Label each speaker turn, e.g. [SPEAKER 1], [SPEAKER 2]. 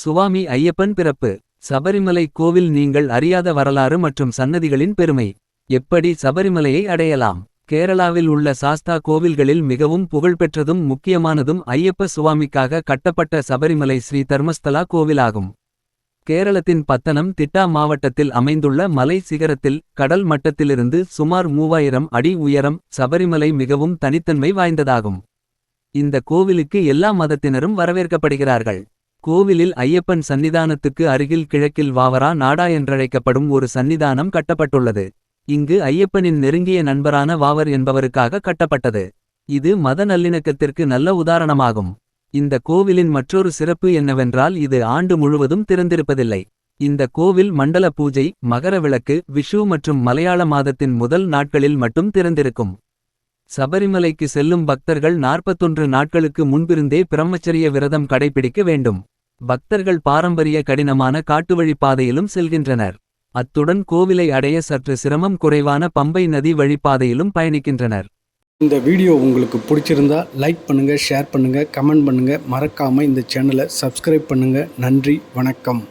[SPEAKER 1] சுவாமி ஐயப்பன் பிறப்பு. சபரிமலை கோவில் நீங்கள் அறியாத வரலாறு மற்றும் சன்னதிகளின் பெருமை. எப்படி சபரிமலையை அடையலாம்? கேரளாவில் உள்ள சாஸ்தா கோவில்களில் மிகவும் புகழ்பெற்றதும் முக்கியமானதும் ஐயப்ப சுவாமிக்காக கட்டப்பட்ட சபரிமலை ஸ்ரீ தர்மஸ்தலா கோவிலாகும். கேரளத்தின் பத்தனம் திட்டா மாவட்டத்தில் அமைந்துள்ள மலை சிகரத்தில் கடல் மட்டத்திலிருந்து சுமார் மூவாயிரம் அடி உயரம் சபரிமலை மிகவும் தனித்தன்மை வாய்ந்ததாகும். இந்த கோவிலுக்கு எல்லா மதத்தினரும் வரவேற்கப்படுகிறார்கள். கோவிலில் ஐயப்பன் சன்னிதானத்துக்கு அருகில் கிழக்கில் வாவரா நாடா என்றழைக்கப்படும் ஒரு சன்னிதானம் கட்டப்பட்டுள்ளது. இங்கு ஐயப்பனின் நெருங்கிய நண்பரான வாவர் என்பவருக்காக கட்டப்பட்டது. இது மத நல்லிணக்கத்திற்கு நல்ல உதாரணமாகும். இந்த கோவிலின் மற்றொரு சிறப்பு என்னவென்றால் இது ஆண்டு முழுவதும் திறந்திருப்பதில்லை. இந்த கோவில் மண்டல பூஜை மகர விளக்கு விஷு மற்றும் மலையாள மாதத்தின் முதல் நாட்களில் மட்டும் திறந்திருக்கும். சபரிமலைக்கு செல்லும் பக்தர்கள் நாற்பத்தொன்று நாட்களுக்கு முன்பிருந்தே பிரம்மச்சரிய விரதம் கடைபிடிக்க வேண்டும். பக்தர்கள் பாரம்பரிய கடினமான காட்டுவழி பாதையிலும் செல்கின்றனர். அத்துடன் கோவிலை அடைய சற்று சிரமம் குறைவான பம்பை நதி வழிப்பாதையிலும் பயணிக்கின்றனர்.
[SPEAKER 2] இந்த வீடியோ உங்களுக்கு பிடிச்சிருந்தா லைக் பண்ணுங்கள் ஷேர் பண்ணுங்கள் கமெண்ட் பண்ணுங்கள் மறக்காமல் இந்த சேனலை சப்ஸ்கிரைப் பண்ணுங்கள் நன்றி வணக்கம்.